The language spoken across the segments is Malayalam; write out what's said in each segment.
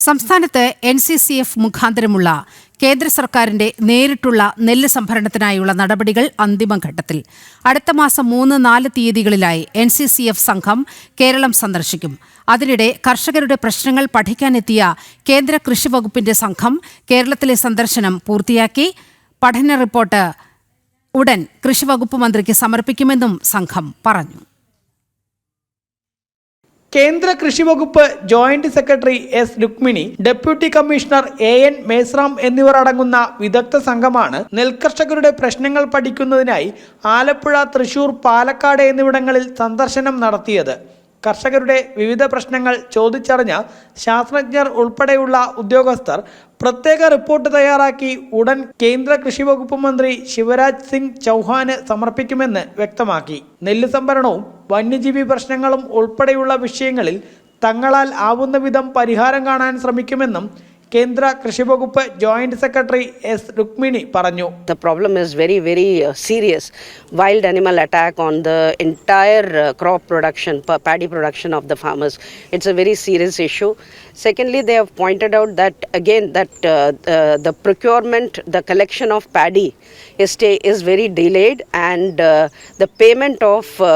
സംസ്ഥാനത്ത് എൻ സി സി എഫ് മുഖാന്തരമുള്ള കേന്ദ്ര സർക്കാരിന്റെ നേരിട്ടുള്ള നെല്ല് സംഭരണത്തിനായുള്ള നടപടികൾ അന്തിമഘട്ടത്തിൽ. അടുത്ത മാസം മൂന്ന് നാല് തീയതികളിലായി എൻ സി സി എഫ് സംഘം കേരളം സന്ദർശിക്കും. അതിനിടെ കർഷകരുടെ പ്രശ്നങ്ങൾ പഠിക്കാനെത്തിയ കേന്ദ്ര കൃഷി വകുപ്പിന്റെ സംഘം കേരളത്തിലെ സന്ദർശനം പൂർത്തിയാക്കി. പഠന റിപ്പോർട്ട് ഉടൻ കൃഷിവകുപ്പ് മന്ത്രിക്ക് സമർപ്പിക്കുമെന്നും സംഘം പറഞ്ഞു. കേന്ദ്ര കൃഷി വകുപ്പ് joint secretary S Rukmini deputy commissioner A N Meshram എന്നിവർ അടങ്ങുന്ന വിദഗ്ധ സംഘമാണ് നെൽകർഷകരുടെ പ്രശ്നങ്ങൾ പഠിക്കുന്നതിനായി ആലപ്പുഴ തൃശൂർ പാലക്കാട് എന്നിവിടങ്ങളിൽ സന്ദർശനം നടത്തിയത്. കർഷകരുടെ വിവിധ പ്രശ്നങ്ങൾ ചോദിച്ചറിഞ്ഞ ശാസ്ത്രജ്ഞർ ഉൾപ്പെടെയുള്ള ഉദ്യോഗസ്ഥർ പ്രത്യേക റിപ്പോർട്ട് തയ്യാറാക്കി ഉടൻ കേന്ദ്ര കൃഷി വകുപ്പ് മന്ത്രി ശിവരാജ് സിംഗ് ചൗഹാന് സമർപ്പിക്കുമെന്ന് വ്യക്തമാക്കി. നെല്ല് സംഭരണവും വന്യജീവി പ്രശ്നങ്ങളും ഉൾപ്പെടെയുള്ള വിഷയങ്ങളിൽ തങ്ങളാൽ ആവുന്ന വിധം പരിഹാരം കാണാൻ ശ്രമിക്കുമെന്നും കേന്ദ്ര കൃഷി വകുപ്പ് ജോയിന്റ് സെക്രട്ടറി എസ് രുക്മിണി പറഞ്ഞു The problem is very, very uh, serious. Wild animal attack on the entire uh, crop production, pa- paddy production of the farmers. It's a very serious issue. Secondly, they have pointed out that again that uh, uh, the procurement, the collection of paddy is, sta- is very delayed, and uh, the payment of uh,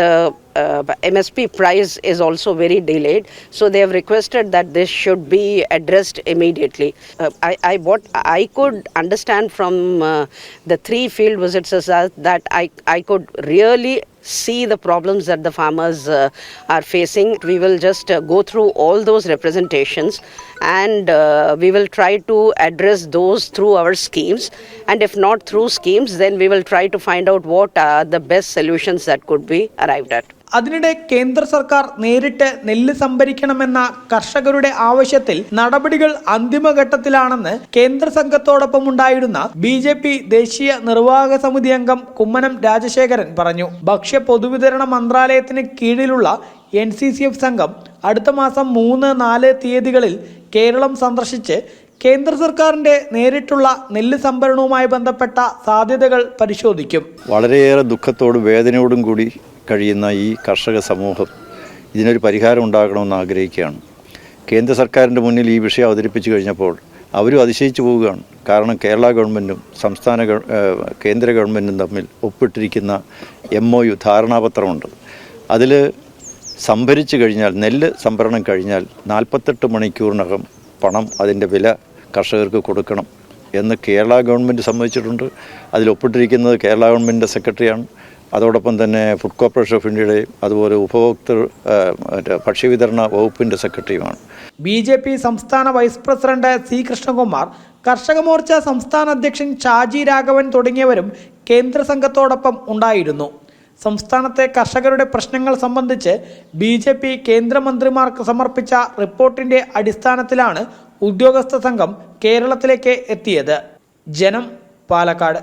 the uh, MSP price is also very delayed. So they have requested that this should be addressed immediately. Uh, I, I what I could understand from uh, the three field visits is that, that I I could really see the problems that the farmers uh, are facing. We will just uh, go through all those representations and uh, we will try to address those through our schemes. And if not through schemes, then we will try to find out what are the best solutions that could be arrived at. അതിനിടെ കേന്ദ്ര സർക്കാർ നേരിട്ട് നെല്ല് സംഭരിക്കണമെന്ന കർഷകരുടെ ആവശ്യത്തിൽ നടപടികൾ അന്തിമഘട്ടത്തിലാണെന്ന് കേന്ദ്ര സംഘത്തോടൊപ്പം ഉണ്ടായിരുന്ന ബി ദേശീയ നിർവാഹക സമിതി അംഗം കുമ്മനം രാജശേഖരൻ പറഞ്ഞു ഭക്ഷ്യ പൊതുവിതരണ മന്ത്രാലയത്തിന് കീഴിലുള്ള എൻ സി സി എഫ് സംഘം അടുത്ത മാസം മൂന്ന് നാല് തീയതികളിൽ കേരളം സന്ദർശിച്ച് കേന്ദ്ര സർക്കാരിന്റെ നേരിട്ടുള്ള നെല്ല് സംഭരണവുമായി ബന്ധപ്പെട്ട സാധ്യതകൾ പരിശോധിക്കും. വളരെയേറെ ദുഃഖത്തോടും വേദനയോടും കൂടി കഴിയുന്ന ഈ കർഷക സമൂഹം ഇതിനൊരു പരിഹാരം ഉണ്ടാകണമെന്ന് ആഗ്രഹിക്കുകയാണ്. കേന്ദ്ര സർക്കാരിന്റെ മുന്നിൽ ഈ വിഷയം അവതരിപ്പിച്ചു കഴിഞ്ഞപ്പോൾ അവരും അതിശയിച്ചു പോവുകയാണ്. കാരണം കേരള ഗവൺമെന്റും സംസ്ഥാന കേന്ദ്ര ഗവൺമെന്റും തമ്മിൽ ഒപ്പിട്ടിരിക്കുന്ന എം ഒ യു ധാരണാപത്രമുണ്ട്. അതിൽ സംഭരിച്ചു കഴിഞ്ഞാൽ നെല്ല് സംഭരണം കഴിഞ്ഞാൽ നാൽപ്പത്തെട്ട് മണിക്കൂറിനകം പണം അതിന്റെ വില കർഷകർക്ക് കൊടുക്കണം എന്ന് കേരള ഗവൺമെന്റ് സമ്മതിച്ചിട്ടുണ്ട്. അതിൽ ഒപ്പിട്ടിരിക്കുന്നത് കേരള ഗവൺമെന്റിന്റെ സെക്രട്ടറിയാണ്. അതോടൊപ്പം തന്നെ ഫുഡ് കോർപ്പറേഷൻ ഓഫ് ഇന്ത്യയുടെയും അതുപോലെ ഉപഭോക്തൃ മറ്റേ ഭക്ഷ്യവിതരണ വകുപ്പിന്റെ സെക്രട്ടറിയുമാണ്. ബി ജെ പി സംസ്ഥാന vice president C Krishnakumar Karshaka Morcha സംസ്ഥാന അധ്യക്ഷൻ ഷാജി രാഘവൻ തുടങ്ങിയവരും കേന്ദ്ര സംഘത്തോടൊപ്പം ഉണ്ടായിരുന്നു. സംസ്ഥാനത്തെ കർഷകരുടെ പ്രശ്നങ്ങൾ സംബന്ധിച്ച് ബി ജെ പി കേന്ദ്രമന്ത്രിമാർക്ക് സമർപ്പിച്ച റിപ്പോർട്ടിന്റെ അടിസ്ഥാനത്തിലാണ് ഉദ്യോഗസ്ഥ സംഘം കേരളത്തിലേക്ക് എത്തിയത്. ജനം പാലക്കാട്.